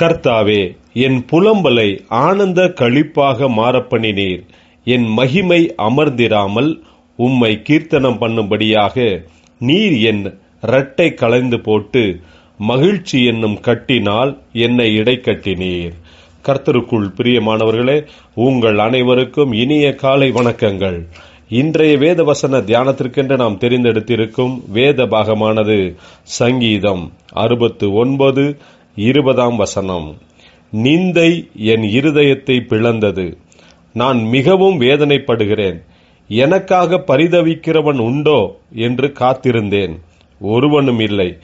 கர்த்தாவே என் புலம்பலை ஆனந்த களிப்பாக மாறப்பண்ணினீர். என் மகிமை அமர்ந்திராமல் உம்மை கீர்த்தனம் பண்ணும்படியாக நீர் என் இரட்டை களைந்து போட்டு மகிழ்ச்சி என்னும் கட்டினால் என்னை இடைக்கட்டினீர். கர்த்தருக்குள் பிரியமானவர்களே உங்கள் அனைவருக்கும் இனிய காலை வணக்கங்கள். இன்றைய வேத வசன தியானத்திற்கென்று நாம் தெரிந்தெடுத்திருக்கும் வேத பாகமானது சங்கீதம் அறுபத்து ஒன்பது இருபதாம் வசனம். நிந்தை என் இருதயத்தை பிளந்தது. நான் மிகவும் வேதனைப்படுகிறேன். எனக்காக பரிதவிக்கிறவன் உண்டோ என்று காத்திருந்தேன். ஒருவனும் இல்லை.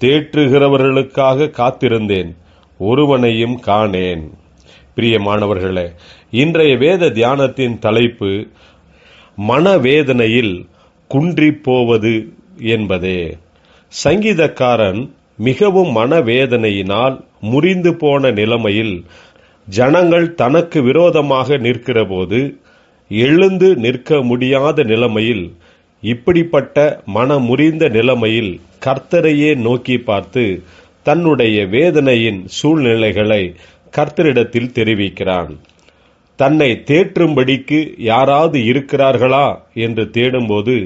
தேற்றுகிறவர்களுக்காக காத்திருந்தேன். ஒருவனையும் காணேன். பிரியமானவர்களே இன்றைய வேத தியானத்தின் தலைப்பு மனவேதனையில் குன்றி போவது என்பதே. சங்கீதக்காரன் மிகவும் மனவேதனையினால் முறிந்து போன நிலைமையில் ஜனங்கள் தனக்கு விரோதமாக நிற்கிறபோது எழுந்து நிற்க முடியாத நிலைமையில் இப்படிப்பட்ட மனமுறிந்த நிலைமையில் கர்த்தரையே நோக்கி பார்த்து தன்னுடைய வேதனையின் சூழ்நிலைகளை கர்த்தரிடத்தில் தெரிவிக்கிறான். தன்னை தேற்றும்படிக்கு யாராவது இருக்கிறார்களா என்று தேடும்போது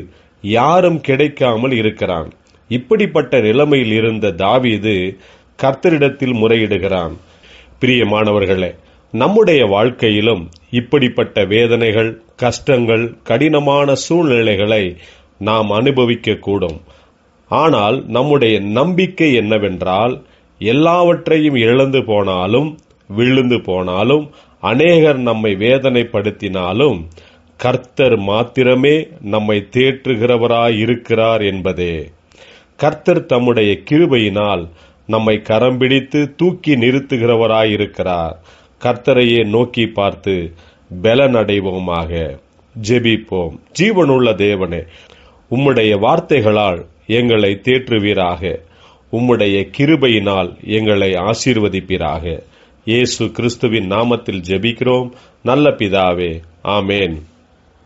யாரும் கிடைக்காமல் இருக்கிறான். இப்படிப்பட்ட நிலைமையில் இருந்த தாவீது கர்த்தரிடத்தில் முறையிடுகிறான். பிரியமானவர்களே நம்முடைய வாழ்க்கையிலும் இப்படிப்பட்ட வேதனைகள் கஷ்டங்கள் கடினமான சூழ்நிலைகளை நாம் அனுபவிக்க கூடும் ஆனால் நம்முடைய நம்பிக்கை என்னவென்றால் எல்லாவற்றையும் இழந்து போனாலும் விழுந்து போனாலும் அநேகர் நம்மை வேதனைப்படுத்தினாலும் கர்த்தர் மாத்திரமே நம்மை தேற்றுகிறவராய் இருக்கிறார் என்பதே. கர்த்தர் தம்முடைய கிருபையினால் நம்மை கரம் பிடித்து தூக்கி நிறுத்துகிறவராயிருக்கிறார். கர்த்தரையே நோக்கி பார்த்து பலனடைவோமாக. ஜெபிப்போம். ஜீவனுள்ள தேவனே உம்முடைய வார்த்தைகளால் எங்களை தேற்றுவீராக. உம்முடைய கிருபையினால் எங்களை ஆசீர்வதிப்பீராக. இயேசு கிறிஸ்துவின் நாமத்தில் ஜெபிக்கிறோம். நல்ல பிதாவே ஆமேன்.